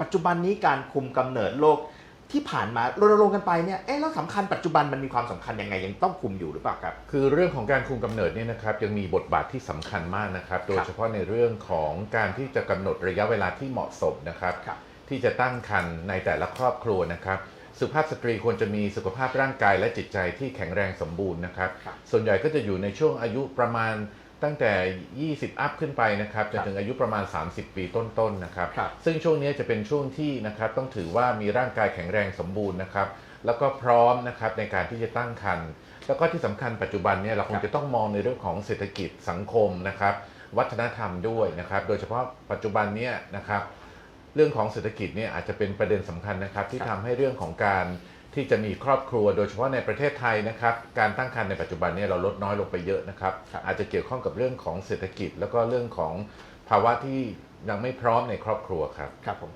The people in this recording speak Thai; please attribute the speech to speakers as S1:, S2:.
S1: ปัจจุบันนี้การคุมกำเนิดโรคที่ผ่านมารณรงค์กันไปเนี่ย เอ๊ะ แล้วสำคัญปัจจุบันมันมีความสำคัญยังไงยังต้องคุมอยู่หรือเปล่าครับ
S2: คือเรื่องของการคุมกำเนิดเนี่ยนะครับยังมีบทบาทที่สำคัญมากนะครับ โดยเฉพาะในเรื่องของการที่จะกำหนดระยะเวลาที่เหมาะสมนะครับ
S1: ครับ
S2: ที่จะตั้งครรภ์ในแต่ละครอบครัวนะครับ สุภาพสตรีควรจะมีสุขภาพร่างกายและจิตใจที่แข็งแรงสมบูรณ์นะครับ
S1: ครับ
S2: ส่วนใหญ่ก็จะอยู่ในช่วงอายุประมาณ ตั้งแต่ 20 อัพขึ้นไปนะครับจนถึงอายุประมาณ 30 ปีต้นๆนะครับ
S1: ครับ
S2: ซึ่งช่วงนี้จะเป็นช่วงที่นะครับต้องถือว่ามีร่างกายแข็งแรงสมบูรณ์นะครับ แล้วก็พร้อมนะครับในการที่จะตั้งครรภ์ แล้วก็ที่สำคัญปัจจุบันเนี่ยเราคงจะต้องมองในเรื่องของเศรษฐกิจสังคมนะครับ วัฒนธรรมด้วยนะครับ โดยเฉพาะปัจจุบันเนี่ยนะครับ เรื่องของเศรษฐกิจเนี่ยอาจจะเป็นประเด็นสำคัญนะครับที่
S1: ครั
S2: ทำ
S1: บ
S2: ให้เรื่องของการ ที่จะมีครอบครัวโดยเฉพาะในประเทศไทยนะครับ การตั้งครรภ์ในปัจจุบันเนี่ยเราลดน้อยลงไปเยอะนะครับ
S1: ครับ
S2: อาจจะเกี่ยวข้องกับเรื่องของเศรษฐกิจ แล้วก็เรื่องของภาวะที่ยังไม่พร้อมในครอบครัวครับ
S1: ครับผม